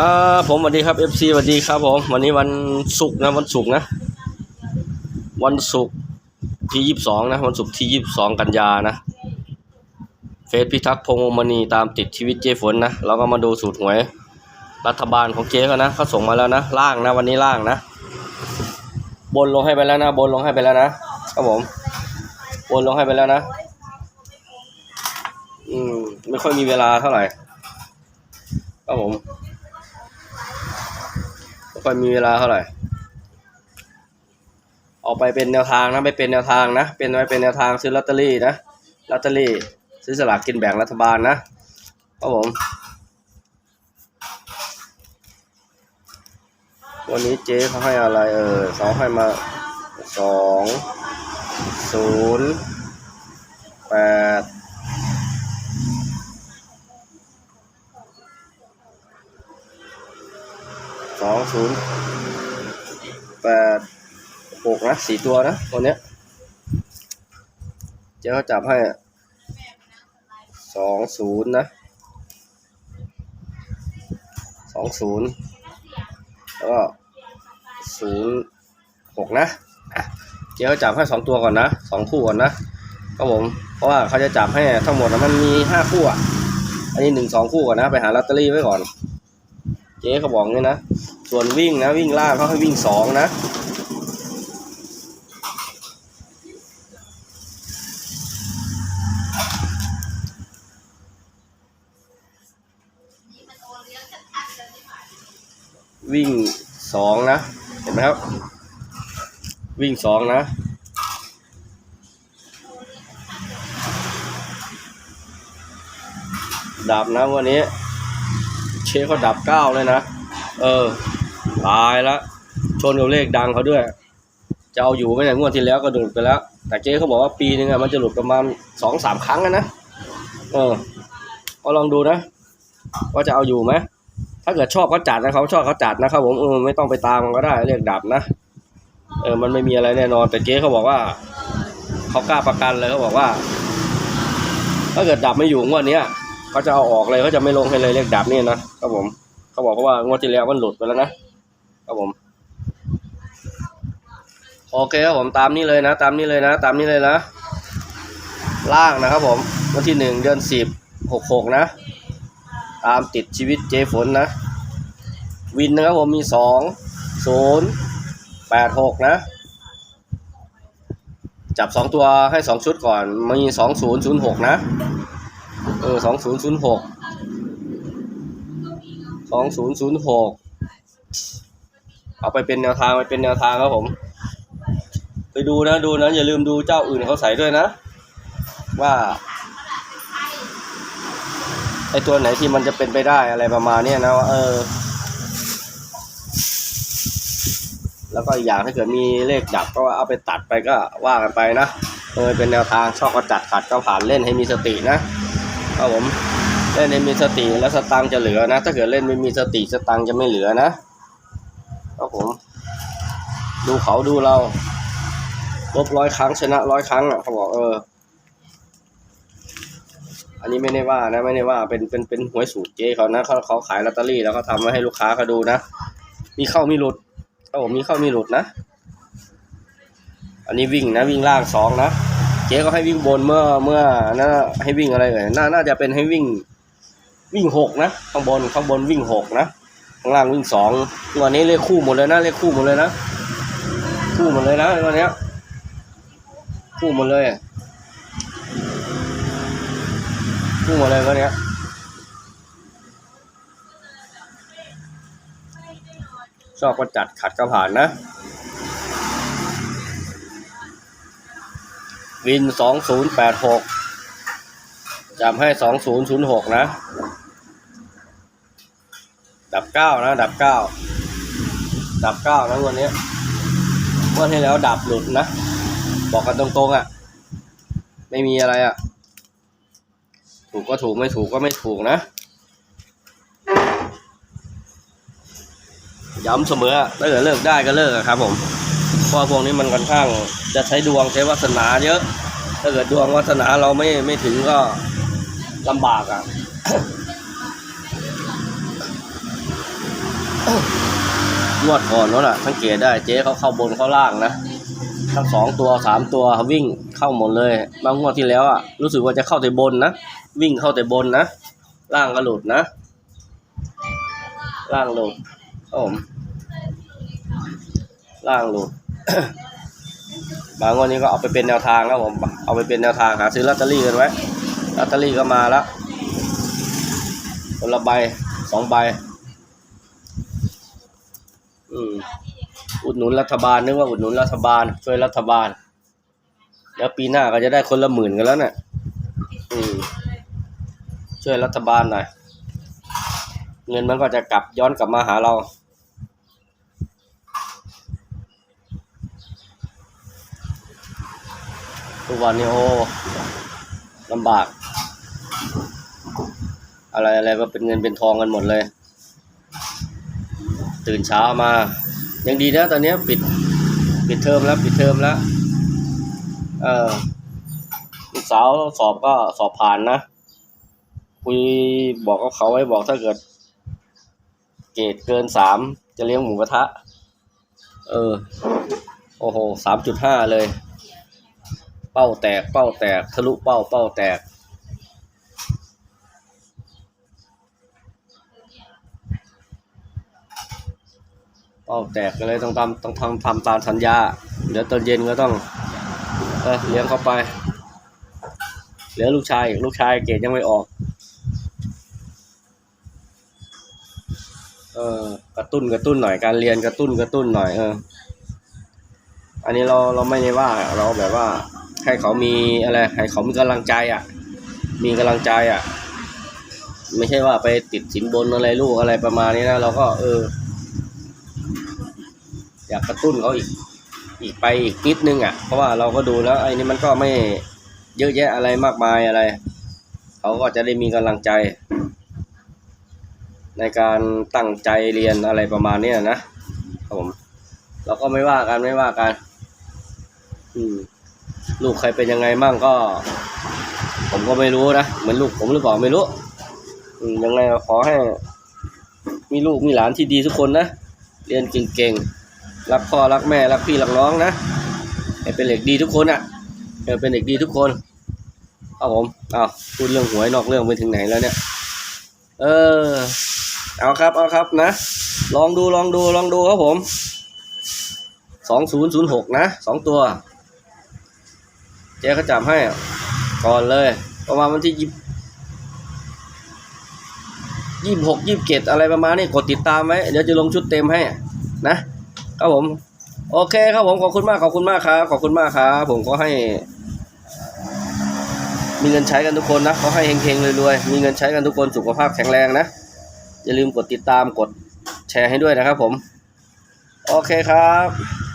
ครับผมสวัสดีครับ FC สวัสดีครับผม วันนี้วันศุกร์นะวันศุกร์นะ วันศุกร์ที่ยี่สิบสองนะ วันศุกร์ที่ยี่สิบสองกันยานะ เฟซพิทักษ์พงษ์มณีตามติดชีวิตเจฝนนะเราก็มาดูสูตรหวย รัฐบาลของเจ๊เขานะเขาส่งมาแล้วนะล่างนะ วันนี้ล่างนะ บนลงให้ไปแล้วนะ บนลงให้ไปแล้วนะครับผม บนลงให้ไปแล้วนะ อืมไม่ค่อยมีเวลาเท่าไหร่ครับผม ค่อยมีเวลาเท่าไหร่ออกไปเป็นแนวทางนะไปเป็นแนวทางนะ เป็นไว้เป็นแนวทางซื้อลอตเตอรี่นะลอตเตอรี่ ซื้อสลากกินแบ่งรัฐบาลนะครับผม วันนี้เจ๊เขาให้อะไรเออเขาให้มาสองศูนย์แปด องศูนย์แปดหกนะสี่ตัวนะตัวเนี้ยเจ๊เขาจับให้สองศูนย์นะสองศูนย์แล้วก็ศูนย์หกนะเจ๊เขาจับให้สองตัวก่อนนะสองคู่ก่อนนะครับผมเพราะว่าเขาจะจับให้ทั้งหมดนะมันมีห้าคู่อะอันนี้หนึ่งสองคู่ก่อนนะ ไปหาลอตเตอรี่ไว้ก่อน เจ๊เขาบอกงี้นะ ส่วนวิ่งนะวิ่งล่างเขาให้วิ่งสองนะวิ่งสองนะ เห็นไหมครับ วิ่งสองนะ ดับนะวันนี้ เชฟเขาดับเก้าเลยนะ เออ ตายและชนกับเลขดังเขาด้วย จะเอาอยู่ไหมเนี่ยงวดที่แล้วก็หลุดไปแล้ว แต่เจ๊เขาบอกว่าปีนึงอะมันจะหลุดประมาณสองสามครั้งนะเออก็ลองดูนะ ว่าจะเอาอยู่ไหมถ้าเกิดชอบเขาจัดนะเขาชอบเขาจัดนะครับผมเออไม่ต้องไปตามมันก็ได้เรียกดับนะเออมันไม่มีอะไรแน่นอน แต่เจ๊เขาบอกว่าเขากล้าประกันเลยเขาบอกว่า ถ้าเกิดดับไม่อยู่งวดนี้ยเขาจะเอาออกเลยเขาจะไม่ลงให้เลยเรียกดับนี่นะครับผมเขาบอกเพราะว่างวดที่แล้วมันหลุดไปแล้วนะ ครับผมโอเคครับผมตามนี้เลยนะ ตามนี้เลยนะ ตามนี้เลยนะ ล่างนะครับผมวันที่หนึ่งเดือนสิบหกหกนะ ตามติดชีวิตเจฝนนะ วินนะครับผมมีสองศูนย์แปดหกนะ จับสองตัวให้สองชุดก่อน มีสองศูนย์ศูนย์หกนะ เออสองศูนย์ศูนย์หกสองศูนย์ศูนย์หก เอาไปเป็นแนวทางไปเป็นแนวทางครับผม ไปดูนะดูนะอย่าลืมดูเจ้าอื่นเขาใส่ด้วยนะ ว่าไอตัวไหนที่มันจะเป็นไปได้อะไรประมาณเนี้ยนะว่าเออ แล้วก็อีกอย่างถ้าเกิดมีเลขดับก็เอาไปตัดไปก็ว่ากันไปนะเออเป็นแนวทางชอบก็จัดขัดก็ผ่านเล่นให้มีสตินะครับผมเล่นให้มีสติแล้วสตังจะเหลือนะ ถ้าเกิดเล่นไม่มีสติสตังจะไม่เหลือนะ ผม ดูเขาดูเราลบร้อยครั้งชนะร้อยครั้งอะเขาบอกเออ อันนี้ไม่ได้ว่านะ ไม่ได้ว่าเป็นเป็นเป็นหวยสูตรเจ๊เขานะเขาเขาขายลอตเตอรี่แล้วก็ทำไว้ให้ลูกค้าเขาดูนะ มีเข้ามีหลุดครับผมมีเข้ามีหลุดนะ อันนี้วิ่งนะ วิ่งล่างสองนะเจ๊ก็ให้วิ่งบนเมื่อเมื่อน่าให้วิ่งอะไรเลยน่าน่าจะเป็นให้วิ่ง วิ่งหกนะข้างบนข้างบนวิ่งหกนะ ข้างล่างวิ่งสองตัวนี้เลขคู่หมดเลยนะเลขคู่หมดเลยนะคู่หมดเลยนะตัวเนี้คู่หมดเลยพุ่งมาเลยวันนี้ชอบก็จัดขัดก็ผ่านนะวินสองศูนย์แปดหกจำให้สองศูนย์ศูนย์หกนะ ดับเก้านะ ดับเก้าดับเก้านะวันนี้เมื่อที่แล้วดับหลุดนะ บอกกันตรงๆอะ ไม่มีอะไรอะ ถูกก็ถูกไม่ถูกก็ไม่ถูกนะ ย้ำเสมอถ้าเกิดเลิกได้ก็เลิกครับผมเพราะพวกนี้มันค่อนข้างจะใช้ดวงใช้วาสนาเยอะ ถ้าเกิดดวงวาสนาเราไม่ไม่ถึงก็ลำบากอะ งวดก่อนนั่นะสังเกตได้เจ๊เขาเข้าบนเข้าล่างนะทั้งสองตัวสามตัววิ่งเข้าหมดเลย บางงวดที่แล้วอะรู้สึกว่าจะเข้าแต่บนนะวิ่งเข้าแต่บนนะล่างก็หลุดนะ ล่างหลุดครับผมล่างหลุดบางงวันนี้ก็เอาไปเป็นแนวทางครับผมเอาไปเป็นแนวทางหาซื้อลอตเตอรี่กันไว้ลอตเตอรี่ก็มาแล้วคนละใบสองใบ อุดหนุนรัฐบาลนึกว่าอุดหนุนรัฐบาล ช่วยรัฐบาล แล้วปีหน้าก็จะได้คนละหมื่นกันแล้วเนี่ยช่วยรัฐบาลหน่อยเงินมันก็จะกลับย้อนกลับมาหาเราทุกวันนี้โอ้ลำบาก อะไรอะไรก็เป็นเงินเป็นทองกันหมดเลย ตื่นเช้ามา ยังดีนะตอนนี้ปิดปิดเทอมแล้วปิดเทอมแล้วเออลูกสาวสอบก็สอบผ่านนะ คุยบอกกับเขาไว้บอกถ้าเกิด เกรดเกินสามจะเลี้ยงหมูกระทะ เออ โอ้โหสามจุดห้าเลย เป้าแตก เป้าแตก ทะลุเป้า เป้าแตก เป้าแตกก็เลยต้องทำต้องทำทำตามสัญญา เดี๋ยวตอนเย็นก็ต้องเออเลี้ยงเข้าไปเหลือลูกชายลูกชายเกรดยังไม่ออก เออกระตุ้นกระตุ้นหน่อยการเรียนกระตุ้นกระตุ้นหน่อยเอออันนี้เราเราไม่ได้ว่าเราแบบว่าให้เขามีอะไรให้เขามีกำลังใจอะ มีกำลังใจอะ ไม่ใช่ว่าไปติดสินบนอะไรลูกอะไรประมาณนี้นะเราก็เออ อยากกระตุ้นเขาอีกอีกไปอีกนิดนึงอะ เพราะว่าเราก็ดูแล้วไอ้นี่มันก็ไม่เยอะแยะอะไรมากมายอะไร เขาก็จะได้มีกำลังใจ ในการตั้งใจเรียนอะไรประมาณเนี้ยนะครับผมเราก็ไม่ว่ากันไม่ว่ากัน อืมลูกใครเป็นยังไงมั่งก็ ผมก็ไม่รู้นะเหมือนลูกผมหรือเปล่าไม่รู้อืมยังไงขอให้ มีลูกมีหลานที่ดีทุกคนนะ เรียนเก่งๆ รักพ่อรักแม่รักพี่รักน้องนะให้เป็นเด็กดีทุกคนอะให้เป็นเด็กดีทุกคนเอาผมเอาพูดเรื่องหวยนอกเรื่องไปถึงไหนแล้วเนี่ย เออ เอาครับเอาครับนะ ลองดูลองดูลองดูครับผมสองศูนย์ศูนย์หกนะสองตัว เจ๊เขาจับให้ ก่อนเลย ประมาณวันที่ยี่ยี่หกยี่สิบเจ็ดอะไรประมาณนี้กดติดตามไว้ เดี๋ยวจะลงชุดเต็มให้นะ ครับผม โอเคครับผมขอบคุณมากขอบคุณมากครับ ขอบคุณมากครับ ผมก็ให้ มีเงินใช้กันทุกคนนะขอให้เฮงๆรวยๆมีเงินใช้กันทุกคนสุขภาพแข็งแรงนะอย่าลืมกดติดตามกดแชร์ให้ด้วยนะครับผม โอเคครับ